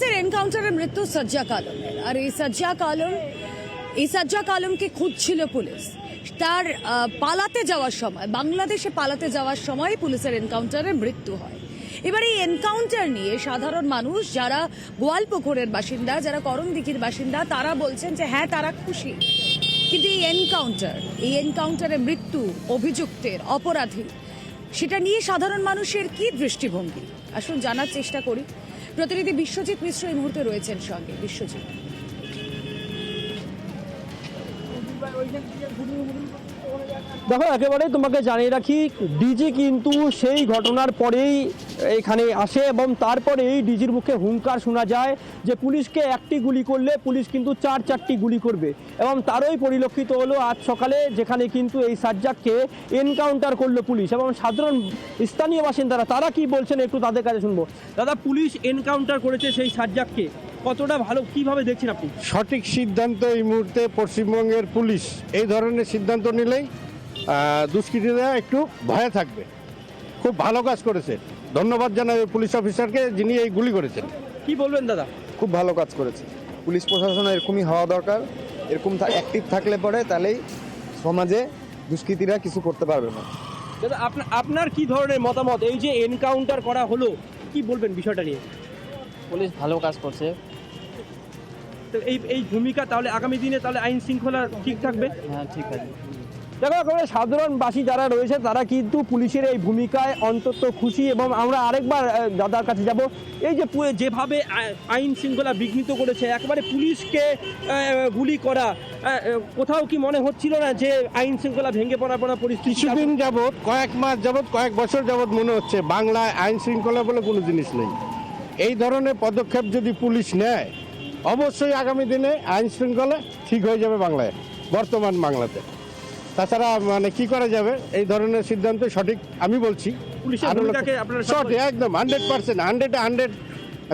পুলিশের এনকাউন্টারে মৃত্যু সজ্জাক আলমের আর এই সজ্জাক আলম এই সজ্জাক আলমকে খুঁজছিল পুলিশ তার পালাতে যাওয়ার সময় বাংলাদেশে পালাতে যাওয়ার সময় পুলিশের এনকাউন্টারে মৃত্যু হয়। এবার এই এনকাউন্টার নিয়ে সাধারণ মানুষ, যারা গোয়ালপুকুরের বাসিন্দা, যারা করমদিঘির বাসিন্দা, তারা বলছেন যে হ্যাঁ তারা খুশি। কিন্তু এই এনকাউন্টার এই এনকাউন্টারে মৃত্যু অভিযুক্তের অপরাধী, সেটা নিয়ে সাধারণ মানুষের কি দৃষ্টিভঙ্গি? আসুন জানার চেষ্টা করি। প্রতিনিধি বিশ্বজিৎ মিশ্র এই মুহূর্তে রয়েছেন সঙ্গে। বিশ্বজিৎ। দেখো একেবারে তোমাকে জানিয়ে রাখি, ডিজি কিন্তু সেই ঘটনার পরেই এখানে আসে এবং তারপরেই ডিজির মুখে হুঙ্কার শোনা যায় যে পুলিশকে একটি গুলি করলে পুলিশ কিন্তু চার চারটি গুলি করবে। এবং তারই পরিলক্ষিত হলো আজ সকালে যেখানে কিন্তু এই সাজ্জাককে এনকাউন্টার করল পুলিশ এবং সাধারণ স্থানীয় বাসিন্দারা, তারা কি বলছেন একটু তাদের কাছে শুনব। দাদা, পুলিশ এনকাউন্টার করেছে সেই সাজ্জাককে কতটা ভালো, কীভাবে দেখছেন আপনি? সঠিক সিদ্ধান্ত এই মুহূর্তে পশ্চিমবঙ্গের পুলিশ। এই ধরনের সিদ্ধান্ত নিলেই দুষ্কৃতীরা একটু ভয়ে থাকবে। খুব ভালো কাজ করেছে। ধন্যবাদ জানাই পুলিশ অফিসারকে যিনি এই গুলি করেছেন। কি বলবেন দাদা? খুব ভালো কাজ করেছে। পুলিশ প্রশাসন এরকমই হওয়া দরকার। এরকম অ্যাক্টিভ থাকলে পরে তাহলেই সমাজে দুষ্কৃতীরা কিছু করতে পারবে না। দাদা আপনার আপনার কি ধরনের মতামত? এই যে এনকাউন্টার করা হলো কি বলবেন বিষয়টা নিয়ে? পুলিশ ভালো কাজ করছে। তো এই এই ভূমিকা তাহলে আগামী দিনে তাহলে আইন শৃঙ্খলা ঠিক থাকবে? হ্যাঁ ঠিক আছে। দেখো একেবারে সাধারণবাসী যারা রয়েছে, তারা কিন্তু পুলিশের এই ভূমিকায় অন্তত খুশি এবং আমরা আরেকবার দাদার কাছে যাব। এই যে যেভাবে আইন শৃঙ্খলা বিঘ্নিত করেছে, একবারে পুলিশকে গুলি করা কোথাও কি মনে হচ্ছিল না যে আইন শৃঙ্খলা ভেঙে পড়ার পড়া পরিস্থিতি কিছুদিন যাবৎ, কয়েক মাস যাবৎ, কয়েক বছর যাবৎ মনে হচ্ছে বাংলায় আইন শৃঙ্খলা বলে কোনো জিনিস নেই। এই ধরনের পদক্ষেপ যদি পুলিশ নেয়, অবশ্যই আগামী দিনে আইন শৃঙ্খলা ঠিক হয়ে যাবে বাংলায়, বর্তমান বাংলাতে। তাছাড়া মানে কি করা যাবে? এই ধরনের সিদ্ধান্ত সঠিক আমি বলছি। পুলিশের ভূমিকাকে আপনারা সব- সঠিক একদম হান্ড্রেড পার্সেন্ট হান্ড্রেড হান্ড্রেড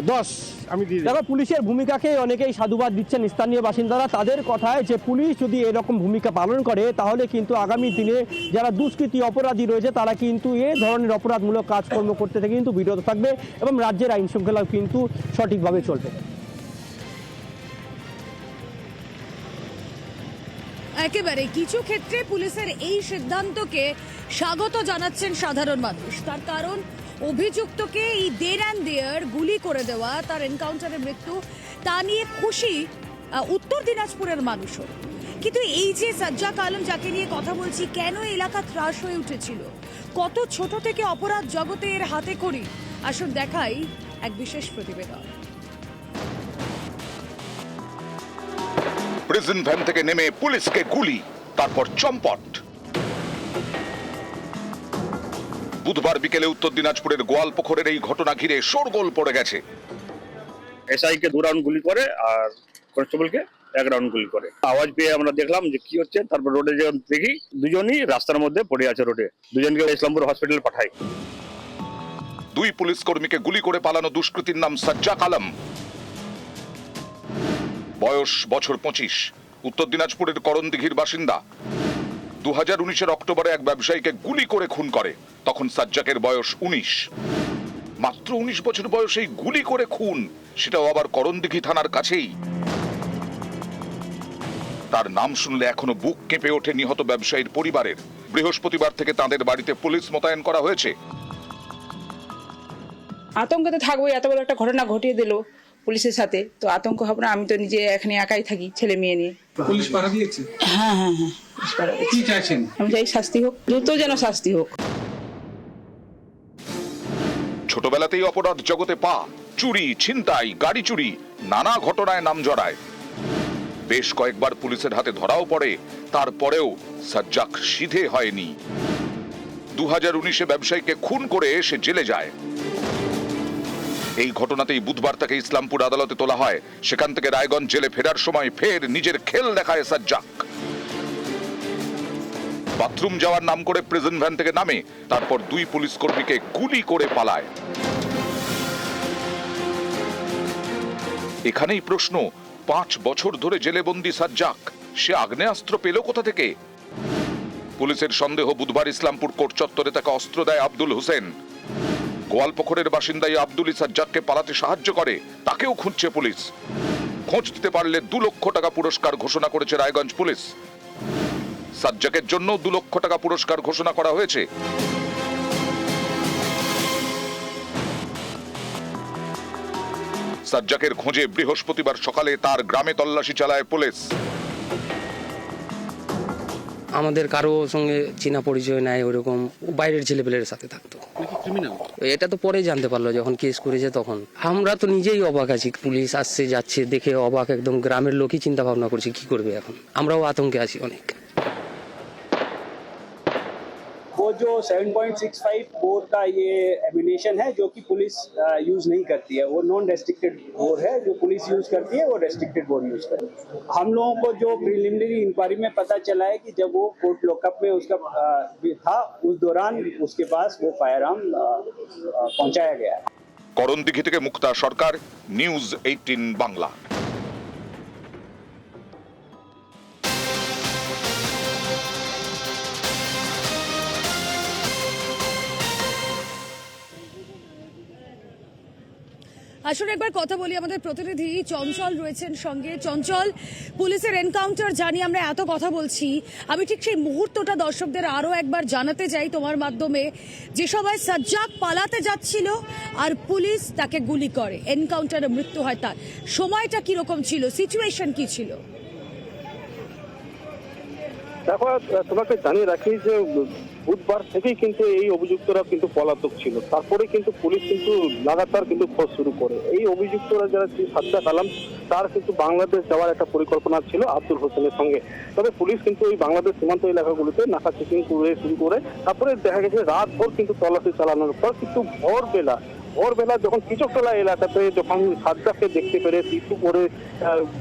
দশ আমি পুলিশের ভূমিকাকে অনেকেই সাধুবাদ দিচ্ছেন স্থানীয় বাসিন্দারা। তাদের কথায় যে পুলিশ যদি এরকম ভূমিকা পালন করে তাহলে কিন্তু আগামী দিনে যারা দুষ্কৃতী অপরাধী রয়েছে তারা কিন্তু এ ধরনের অপরাধমূলক কাজকর্ম করতে থেকে কিন্তু বিরত থাকবে এবং রাজ্যের আইন শৃঙ্খলাও কিন্তু সঠিকভাবে চলবে। একেবারে কিছু ক্ষেত্রে পুলিশের এই সিদ্ধান্তকে স্বাগত জানাচ্ছেন সাধারণ মানুষ। তার কারণ, অভিযুক্তকে এই দের অ্যান্ড দেয়ার গুলি করে দেওয়া, তার এনকাউন্টারে মৃত্যু, তা নিয়ে খুশি উত্তর দিনাজপুরের মানুষও। কিন্তু এই যে সাজ্জাক আলম যাকে নিয়ে কথা বলছি, কেন এলাকা ত্রাস হয়ে উঠেছিল? কত ছোট থেকে অপরাধ জগতে এর হাতে করি? আসুন দেখাই এক বিশেষ প্রতিবেদন। প্রিজন ভ্যান থেকে নেমে পুলিশকে গুলি তারপর চম্পট। বুধবার বিকেলে উত্তর দিনাজপুরের গোয়ালপুকুরের এই ঘটনা ঘিরে শোরগোল পড়ে গেছে। এসআই কে দু রাউন্ড গুলি করে আর কনস্টেবলকে এক রাউন্ড গুলি করে। আওয়াজ পেয়ে আমরা দেখলাম যে কি হচ্ছে তারপর রোডে যখন দেখি দুজনই রাস্তার মধ্যে পড়ে আছে রোডে। দুজনকে ইসলামপুর হসপিটাল পাঠাই। দুই পুলিশ কর্মীকে গুলি করে পালানো দুষ্কৃতীর নাম সাজ্জাক আলম। বয়স বছর পঁচিশ। উত্তর দিনাজপুরের করণদিঘির বাসিন্দা। দু হাজার উনিশের অক্টোবরে এক ব্যবসায়ীকে গুলি করে খুন করে। তখন সাজ্জাকের বয়স উনিশ। মাত্র উনিশ বছর বয়সেই গুলি করে খুন। সেটাও আবার করণদিঘি থানার কাছেই। তার নাম শুনলে এখনও বুক কেঁপে ওঠে নিহত ব্যবসায়ীর পরিবারের। বৃহস্পতিবার থেকে তাদের বাড়িতে পুলিশ মোতায়েন করা হয়েছে। আতঙ্কে তো থাকবোই এত বড় একটা ঘটনা ঘটিয়ে দিল। পুলিশের সাথে তো আতঙ্ক হবে না আমি তো নিজে এখানে একাই থাকি ছেলে মেয়ে নিয়ে। পুলিশ পাড়া দিয়েছে? হ্যাঁ হ্যাঁ হ্যাঁ পুলিশ পাড়া চাইছেন? আমি চাই শাস্তি হোক দ্রুত যেন শাস্তি হোক। ছোটবেলাতেই অপরাধ জগতে পা চুরি ছিনতাই গাড়ি চুরি নানা ঘটনায় নাম জড়ায়। বেশ কয়েকবার পুলিশের হাতে ধরাও পড়ে তারপরেও সাজ্জাক সিধে হয়নি। দু হাজার উনিশে ব্যবসায়ীকে খুন করে সে জেলে যায়। এই ঘটনাতেই বুধবার তাকে ইসলামপুর আদালতে তোলা হয়। সেখান থেকে রায়গঞ্জ জেলে ফেরার সময় ফের নিজের খেল দেখায় সাজ্জাক। বাথরুম যাওয়ার নাম করে প্রিজন ভ্যান থেকে নামে, তারপর দুই পুলিশ কর্মীকে গুলি করে পালায়। এখানেই প্রশ্ন, পাঁচ বছর ধরে জেলেবন্দি সাজ্জাক, সে আগ্নেয়াস্ত্র পেল কোথা থেকে? পুলিশের সন্দেহ বুধবার ইসলামপুর কোর্ট চত্বরে তাকে অস্ত্র দেয় আব্দুল হোসেন। গোয়ালপুকুরের বাসিন্দা এই আব্দুল সাজ্জাদকে পালাতে সাহায্য করে, তাকেও খুঁজছে পুলিশ। খোঁজ দিতে পারলে দু লক্ষ টাকা পুরস্কার ঘোষণা করেছে রায়গঞ্জ পুলিশ। সাজ্জাকের জন্য দু লক্ষ টাকা পুরস্কার ঘোষণা করা হয়েছে। সাজ্জাকের খোঁজে বৃহস্পতিবার সকালে তার গ্রামে তল্লাশি চালায় পুলিশ। আমাদের কারও সঙ্গে চেনা পরিচয় নাই ওরকম বাইরের ছেলেপেলের সাথে থাকতো। এটা তো পরে জানতে পারল যখন কেস করেছে তখন। আমরা তো নিজেই অবাক আছি পুলিশ আসছে যাচ্ছে দেখে অবাক একদম গ্রামের লোকই চিন্তা ভাবনা করছে কি করবে এখন? আমরাও আতঙ্কে আছি অনেক। जो 7.65 बोर का ये एमिनेशन है जो कि पुलिस यूज नहीं करती है वो नॉन रेस्ट्रिक्टेड बोर है जो पुलिस यूज करती है वो रेस्ट्रिक्टेड बोर यूज करती है हम लोगों को जो प्रिलिमिनरी इंक्वायरी में पता चला है कि जब वो कोर्ट लॉकअप में उसका अ, था उस दौरान उसके पास वो फायर आर्म पहुंचाया गया है করণদিঘি থেকে মুক্তা সরকার নিউজ এইটিন বাংলা আসলে একবার কথা বলি, আমাদের প্রতিনিধি চঞ্চল রয়েছেন সঙ্গে। চঞ্চল, পুলিশের এনকাউন্টার জানি আমরা এত কথা বলছি। আমি ঠিক সেই মুহূর্তটা দর্শকদের আরও একবার জানাতে চাই তোমার মাধ্যমে। যে সবাই সাজ্জাক পালাতে যাচ্ছিল আর পুলিশ তাকে গুলি করে। এনকাউন্টারে মৃত্যু হয় তার। সময়টা কীরকম ছিল? সিচুয়েশন কি ছিল? দেখো তোমাকে জানিয়ে রাখি যে বুধবার থেকেই কিন্তু এই অভিযুক্তরা কিন্তু পলাতক ছিল। তারপরে কিন্তু পুলিশ কিন্তু লাগাতার কিন্তু খোঁজ শুরু করে। এই অভিযুক্তরা যারা সাজ্জাদ আলম, তার কিন্তু বাংলাদেশ যাওয়ার একটা পরিকল্পনা ছিল আব্দুল হোসেনের সঙ্গে। তবে পুলিশ কিন্তু ওই বাংলাদেশ সীমান্ত এলাকাগুলিতে নাকা চেকিং করে শুরু করে, তারপরে দেখা গেছে রাত ভোর কিন্তু তল্লাশি চালানোর পর কিন্তু ভোরবেলা ভোরবেলা যখন কিচকতলা এলাকাতে যখন সাজ্জাদকে দেখতে পেরে পিছু করে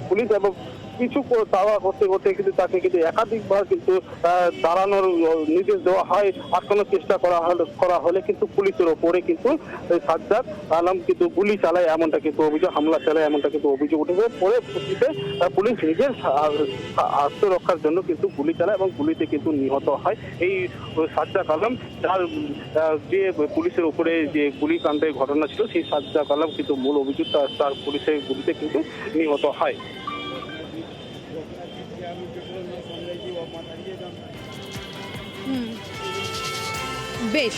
পুলিশ এবং কিছু তাওয়া করতে করতে কিন্তু তাকে কিন্তু একাধিকবার কিন্তু দাঁড়ানোর নির্দেশ দেওয়া হয়, আটকানোর চেষ্টা করা হলে করা হলে কিন্তু পুলিশের ওপরে কিন্তু সাজ্জাদ আলম কিন্তু গুলি চালায়, এমনটা কিন্তু অভিযোগ, হামলা চালায়, এমনটা কিন্তু অভিযোগ উঠেছে। পরে পুলিশে পুলিশ নিজের আত্মরক্ষার জন্য কিন্তু গুলি চালায় এবং গুলিতে কিন্তু নিহত হয়। এই সাজ্জাদ আলম, তার যে পুলিশের উপরে যে গুলিকাণ্ডের ঘটনা ছিল, সেই সাজ্জাদ আলম কিন্তু মূল আর তার পুলিশের গুলিতে কিন্তু নিহত হয়। বেশ